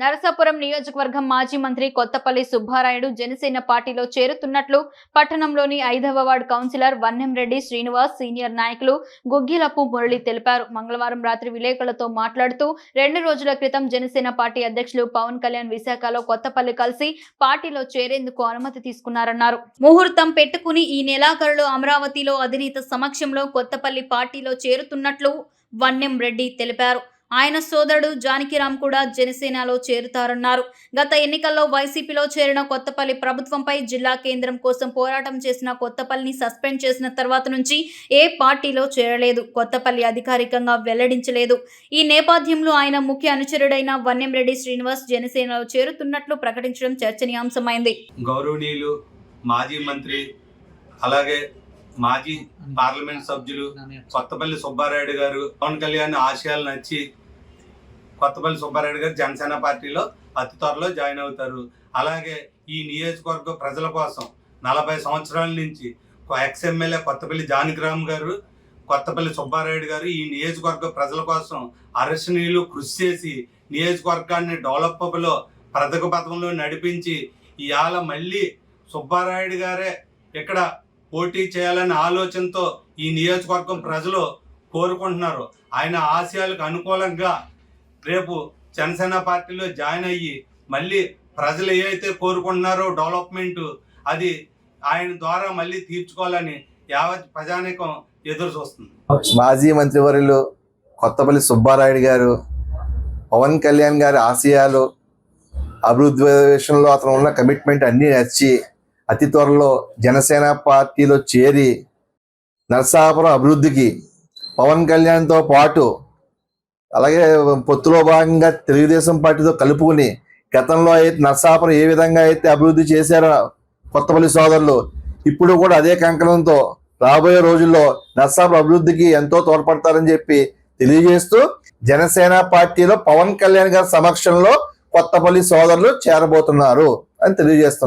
నరసాపురం నియోజకవర్గం మాజీ మంత్రి కొత్తపల్లి సుబ్బారాయుడు జనసేన పార్టీలో చేరుతున్నట్లు పట్టణంలోని ఐదవ ward councillor Vannemreddy Srinivas senior నాయకులు గుగ్గిలపు మురళి తెలిపారు. మంగళవారం రాత్రి విలేకరులతో మాట్లాడుతూ రెండు రోజుల క్రితం జనసేన పార్టీ అధ్యక్షులు పవన్ కళ్యాణ్ విశాఖలో కొత్తపల్లి కలిసి పార్టీలో చేరేందుకు అనుమతి తీసుకున్నారన్నారు. ముహూర్తం పెట్టుకుని ఈ నెలాఖరులో అమరావతిలో అధినేత సమక్షంలో కొత్తపల్లి పార్టీలో చేరుతున్నట్లు వన్నెం రెడ్డి తెలిపారు. ఆయన సోదరుడు జానకిరామ్ కూడా జనసేనలో చేరుతారన్నారు. గత ఎన్నికల్లో వైసీపీలో చేరిన కొత్తపల్లి ప్రభుత్వంపై జిల్లా కేంద్రం కోసం పోరాటం చేసిన కొత్తపల్లిని సస్పెండ్ చేసిన తర్వాత నుంచి ఏ పార్టీలో చేరలేదు. కొత్తపల్లి అధికారికంగా వెల్లడించలేదు. ఈ నేపథ్యంలో ఆయన ముఖ్య అనుచరుడైన వన్యంరెడ్డి శ్రీనివాస్ జనసేనలో చేరుతున్నట్లు ప్రకటించడం చర్చనీయాంశమైంది. గౌరవనీయులు మాజీ మంత్రి అలాగే మాజీ పార్లమెంట్ సభ్యులు కొత్తపల్లి సుబ్బారాయుడు గారు పవన్ కళ్యాణ్ ఆశయాలు నచ్చి కొత్తపల్లి సుబ్బారాయుడు గారు జనసేన పార్టీలో అతి త్వరలో జాయిన్ అవుతారు. అలాగే ఈ నియోజకవర్గ ప్రజల కోసం నలభై సంవత్సరాల నుంచి ఎక్స్ ఎమ్మెల్యే కొత్తపల్లి జానకిరామ్ గారు కొత్తపల్లి సుబ్బారాయుడు గారు ఈ నియోజకవర్గ ప్రజల కోసం అరసనీయులు కృషి చేసి నియోజకవర్గాన్ని డెవలప్లో ప్రథక పథంలో నడిపించి ఇవాళ మళ్ళీ సుబ్బారాయుడు గారే ఇక్కడ పోటీ చేయాలనే ఆలోచనతో ఈ నియోజకవర్గం ప్రజలు కోరుకుంటున్నారు. ఆయన ఆశయాలకు అనుకూలంగా రేపు జనసేన పార్టీలో జాయిన్ అయ్యి మళ్ళీ ప్రజలు ఏవైతే కోరుకుంటున్నారో డెవలప్మెంట్ అది ఆయన ద్వారా మళ్ళీ తీర్చుకోవాలని యావత్ ప్రజానికం ఎదురు చూస్తుంది. మాజీ మంత్రివర్యులు కొత్తపల్లి సుబ్బారాయుడు గారు పవన్ కళ్యాణ్ గారి ఆశయాలు అభివృద్ధి విషయంలో అతను ఉన్న కమిట్మెంట్ అన్నీ నచ్చి అతి త్వరలో జనసేన పార్టీలో చేరి నరసాపురం అభివృద్ధికి పవన్ కళ్యాణ్తో పాటు అలాగే పొత్తులో భాగంగా తెలుగుదేశం పార్టీతో కలుపుకుని గతంలో అయితే నరసాపురం ఏ విధంగా అయితే అభివృద్ధి చేశారో కొత్తపల్లి సోదరులు ఇప్పుడు కూడా అదే కంకణంతో రాబోయే రోజుల్లో నర్సాపురం అభివృద్ధికి ఎంతో తోడ్పడతారని చెప్పి తెలియజేస్తూ జనసేన పార్టీలో పవన్ కళ్యాణ్ గారి సమక్షంలో కొత్తపల్లి సోదరులు చేరబోతున్నారు అని తెలియజేస్తున్నారు.